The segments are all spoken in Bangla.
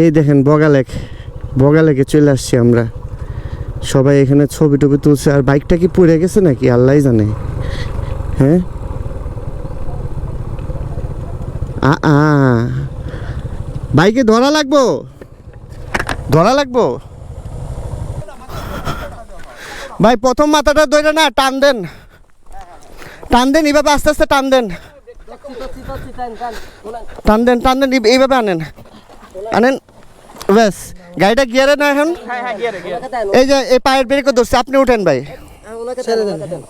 এই দেখেন বগালেক, বগালেকে চলে আসছি আমরা। সবাই এখানে ছবি টবি তুলছে। আর বাইকটা কি পড়ে গেছে নাকি? আল্লাহ জানে। হ্যাঁ? আ আ। বাইকে ধরা লাগবো? ধরা লাগবো? ভাই, প্রথম মাথাটা ধরে না, টান দেন। টান দেন, এইভাবে আস্তে আস্তে টান দেন। টান দেন টান দেন এইভাবে আনেন। আনেন? ব্যাস গাড়িটা গিয়ারে না এখন? এই যে এই পায়ের ব্রেকও ধরছি আপনি উঠেন ভাই।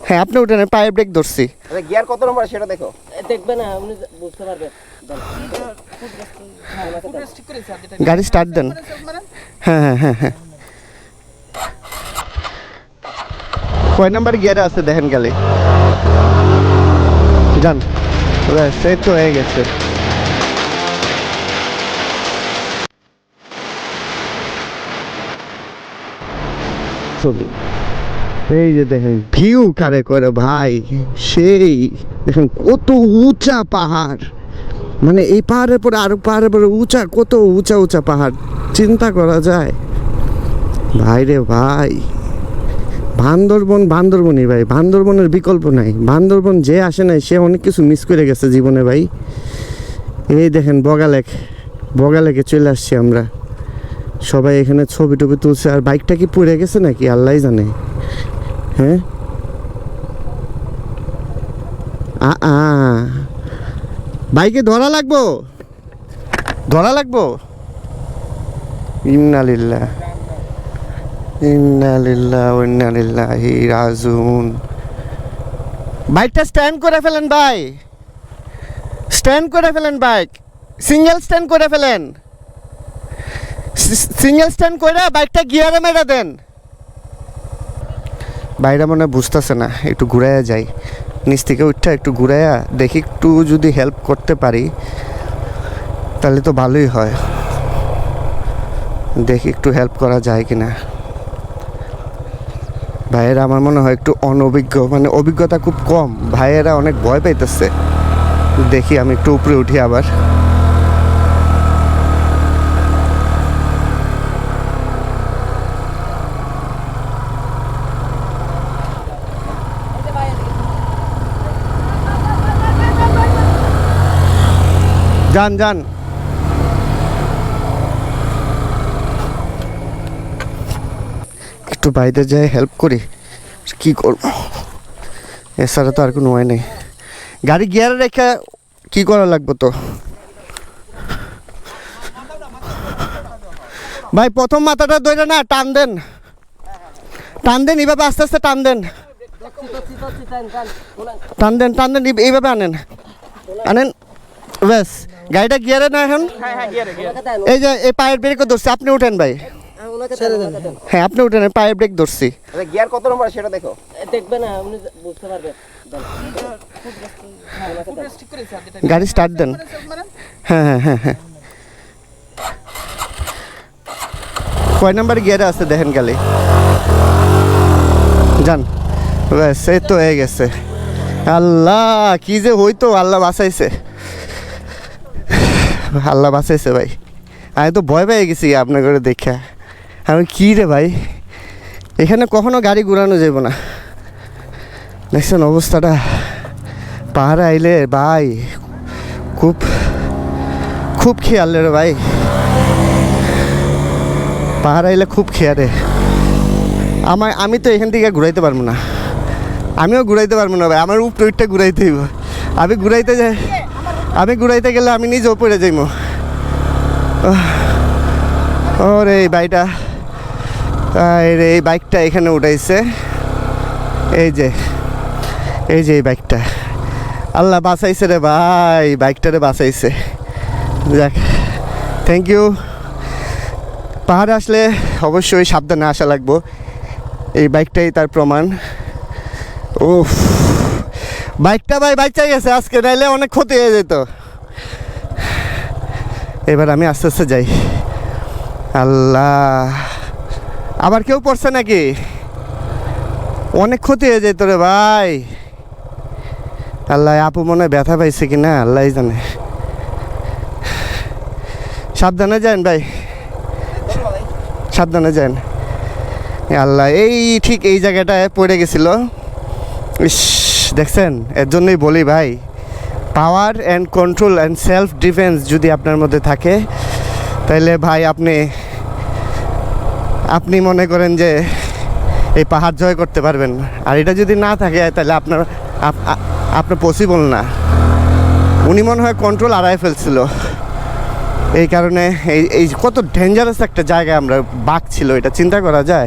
হ্যাঁ আপনি উঠেন পায়ের ব্রেক ধরছি। গিয়ার কত নম্বর সেটা দেখো। দেখবে না আপনি বুঝতে পারবেন। গাড়ি স্টার্ট দেন। হ্যাঁ হ্যাঁ হ্যাঁ হ্যাঁ। কয় নাম্বার গিয়ারে আছে দেখেন গেলে যান ব্যাস এই তো হয়ে গেছে। ছবি। এই যে দেখেন ভিউ কারে করে ভাই, সেই দেখেন কত উঁচা পাহাড়। মানে এই পাহাড়ের পরে আরও পাহাড়ের পরে উঁচা, কত উঁচা উঁচা পাহাড়। চিন্তা করা যায়। ভাই রে ভাই, বান্দরবন, বান্দরবনই ভাই, বান্দরবনের বিকল্প নাই। বান্দরবন যে আসে নাই, সে অনেক কিছু মিস করে গেছে জীবনে ভাই। এই দেখেন বগালেক, বগালেকে চলে আসছি আমরা। সবাই এখানে ছবি টবি তুলছে। আর বাইকটা কি পড়ে গেছে নাকি? আল্লাহ জানে। হ্যাঁ? আ আ। বাইকে ধরা লাগবো? ধরা লাগবো? ইন্নালিল্লাহ ইন্নালিল্লাহ ইন্নালিল্লাহি রাজুন বাইকটা স্ট্যান্ড করে ফেলেন ভাই। স্ট্যান্ড করে ফেলেন বাইক। সিঙ্গেল স্ট্যান্ড করে ফেলেন। সিঙ্গেল স্ট্যান্ড করে বাইকটা গিয়ারে মেরে দেন। বাইরে মনে বুঝতেছে না, একটু ঘুরাইয়া যাই। নিচ থেকে উঠটা একটু ঘুরাইয়া দেখি একটু যদি হেল্প করতে পারি, তাহলে তো ভালোই হয়। দেখি একটু হেল্প করা যায় কিনা। ভাইয়েরা আমার মনে হয় একটু অনভিজ্ঞ মানে অভিজ্ঞতা খুব কম। ভাইয়েরা অনেক ভয় পাইতেছে। দেখি আমি একটু উপরে উঠি আবার। যান যান একটু বাইরে যাই হেল্প করি। কি করব? এছাড়া তো আর কোনো উপায় নেই। গাড়ি গিয়ারে রেখে কি করা লাগবে তো? ভাই, প্রথম মাথাটা ধরে না, টান দেন। টান দেন, এইভাবে আস্তে আস্তে টান দেন। টান দেন টান দেন এইভাবে আনেন। আনেন, ব্যাস। গাড়িটা গিয়ারে না এখন? হ্যাঁ হ্যাঁ এই যে এই পায়ের ব্রেকও ধরছি আপনি উঠেন ভাই। হ্যাঁ আপনি উঠেন পায়ের ব্রেক ধরছি। গিয়ার কত নম্বর সেটা দেখো। দেখবে না আপনি বুঝতে পারবেন গাড়ি স্টার্ট দেন। হ্যাঁ হ্যাঁ হ্যাঁ হ্যাঁ। কয় নাম্বার গিয়ারে আছে দেখেন গেলে যান। ব্যাস এই তো হয়ে গেছে। আল্লাহ কি যে হইতো আল্লাহ বাঁচাইছে। আল্লাহ বাঁচাইছে ভাই। আমি তো ভয় পেয়ে গেছি আপনার করে দেখা। আমি কি রে ভাই? এখানে কখনো গাড়ি ঘুরানো যাবে না। দেখছেন অবস্থাটা? পাহাড়ে আইলে ভাই, খুব খুব খেয়াল রে ভাই। পাহাড়ে আইলে খুব খেয়াল রে। আমার, আমি তো এখান থেকে ঘুরাইতে পারব না। আমিও ঘুরাইতে পারব না ভাই, আমার উপরে ঘুরাইতে হইব। আমি ঘুরাইতে যাই। আমি ঘুরাইতে গেলে আমি নিজেও পড়ে যাইব ওরে এই বাইটা রে, এই বাইকটা এখানে উঠাইছে। এই যে এই যে এই বাইকটা। আল্লাহ বাঁচাইছে রে ভাই, বাইকটারে বাঁচাইছে। যাক থ্যাংক ইউ পাহাড়ে আসলে অবশ্যই সাবধানে আসা লাগবো। এই বাইকটাই তার প্রমাণ। ও বাইকটা ভাই বাইচা গেছে, আজকে নাইলে অনেক ক্ষতি হয়ে যেত। এবার আমি আস্তে আস্তে যাই। আল্লাহ, আবার কেউ পড়ছে নাকি? অনেক ক্ষতি হয়ে যেত রে ভাই। আল্লাহ, আপু মনে ব্যথা পাইছে কি না আল্লাহ জানে। সাবধানে যান ভাই। সাবধানে যান। আল্লাহ, এই ঠিক এই জায়গাটায় পড়ে গেছিল। ইস। দেখছেন? এর জন্যই বলি ভাই power and control and self defence যদি আপনার মধ্যে থাকে তাহলে ভাই আপনি আপনি মনে করেন যে এই পাহাড় জয় করতে পারবেন। আর এটা যদি না থাকে তাহলে আপনার, আপ- আপনার পসিবল না। উনি মনে হয় কন্ট্রোল হারায় ফেলছিল। এই কারণে এই এই কত ডেঞ্জারাস একটা জায়গায় আমরা বাঘ ছিল, এটা চিন্তা করা যায়?